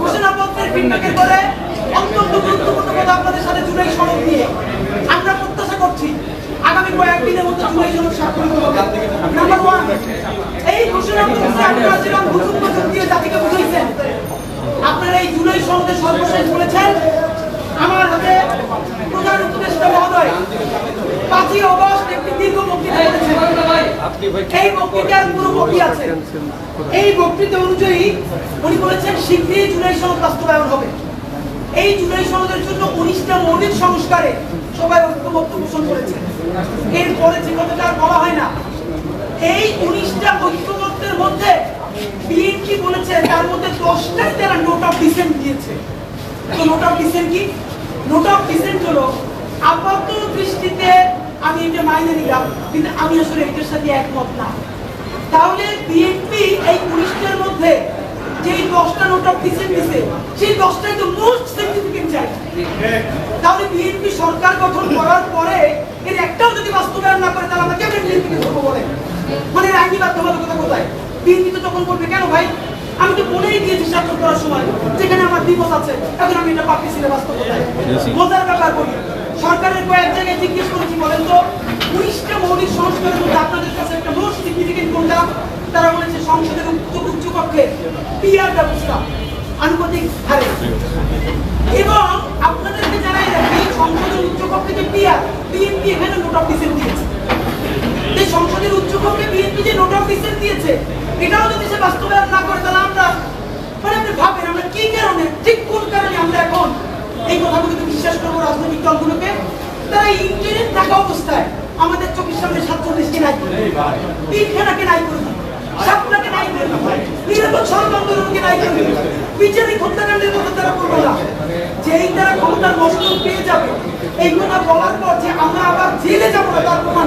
ঘোষণাপত্রের ফিডব্যাকের পরে অত্যন্ত গুরুত্বপূর্ণ কথা আপনাদের সাথে জুলাই সনদ নিয়ে আমরা প্রত্যাশা করছি আগামী কয়েকদিনের মধ্যে জুলাই সনদ স্বাক্ষরিত হবে। নাম্বার ওয়ান এই ঘোষণাপত্রে আপনারা যেরকম হুজুর দিয়ে জাতিকে বুঝাইছেন আপনারা এই জুলাই সনদে সর্বশেষ বলেছেন, আমার হাতে প্রধান উপদেষ্টা মহোদয় পাঁচই অগস্ট একটি দীর্ঘ বক্তৃতা করেছেন এই বক্তৃতার পুরো কপি আছে। এই বক্তৃতা অনুযায়ী উনি বলেছেন শীঘ্রই জুলাই সনদ বাস্তবায়ন হবে। এই জুলাই সনদের জন্য উনিশটা মৌলিক সংস্কারে সবাই ঐক্যমত্য পোষণ করেছে। এরপরে যে কথাটা আর বলা হয় না এই উনিশটা ঐক্যমত্যের মধ্যে বিএনপি বলেছে তার মধ্যে দশটাই তারা নোট অফ ডিসেন্ট দিয়েছে। তো নোট অফ ডিসেন্ট কি? নোট অফ ডিসেন্ট হলো আপাত দৃষ্টিতে আমি এটা মাইনে নিলাম কিন্তু আমি আসলে এটার সাথে একমত না। তাহলে বিএনপি এই উনিশটার মধ্যে যে দশটা নোট অফ ডিসেন্ট দিছে সেই দশটাই তো মোস্ট সিগনিফিকেন্ট জায়গা তাহলে বিএনপি সরকার গঠন করার পরে এর একটাও যদি বাস্তবায়ন না করে তাহলে আমরা কেমন বিএনপিকে ধরবো বলে মানে আইনি বাধ্যবাধকতা কোথায়? বিএনপি তো তখন করবে কেন ভাই? আমি তো বলেই দিয়েছি স্বাক্ষর করার সময় যেখানে আমার বিপদ আছে এখন আমি এটা ছিল বাস্তবতায়। মজার ব্যাপার বলি সরকারের কয়েক জায়গায় জিজ্ঞেস করেছি, বলেন তো, উনিশটা মৌলিক সংস্কারের মধ্যে আপনাদের কাছে একটা মোস্ট সিগনিফিকেন্ট কোনটা? তারা বলেছে সংসদের উচ্চ উচ্চ কক্ষে পিআর ব্যবস্থা, আনুপাতিক হারে। এবং আপনাদেরকে জানাই রাখি সংসদের উচ্চকক্ষে যে পিআর, বিএনপি এখানে নোট অফ ডিসেন্ট দিয়েছে। এই সংসদের উচ্চকক্ষে বিএনপি যে নোট অফ ডিসেন্ট দিয়েছে, এটাও যদি সে বাস্তবায়ন না করে তাহলে আমরা মানে আপনি ভাবেন আমরা কি কারণে ঠিক কোন কারণে আমরা এখন এই কথাগুলোকে বিশ্বাস করব রাজনৈতিক দলগুলোকে তারা ইন্টারনেট থাকা অবস্থায় আমাদের চোখের সামনে সাতচল্লিশকে নাই করে তিনখানাকে নাই করে সাতটাকে নাই করে নিরাপদ সড়ক আন্দোলনকে নাই করে তারা করব না। যেই তারা ক্ষমতার মস্তক পেয়ে যাবে এইগুলো বলার পর যে আমরা আবার জেলে যাব না, তার প্রমাণ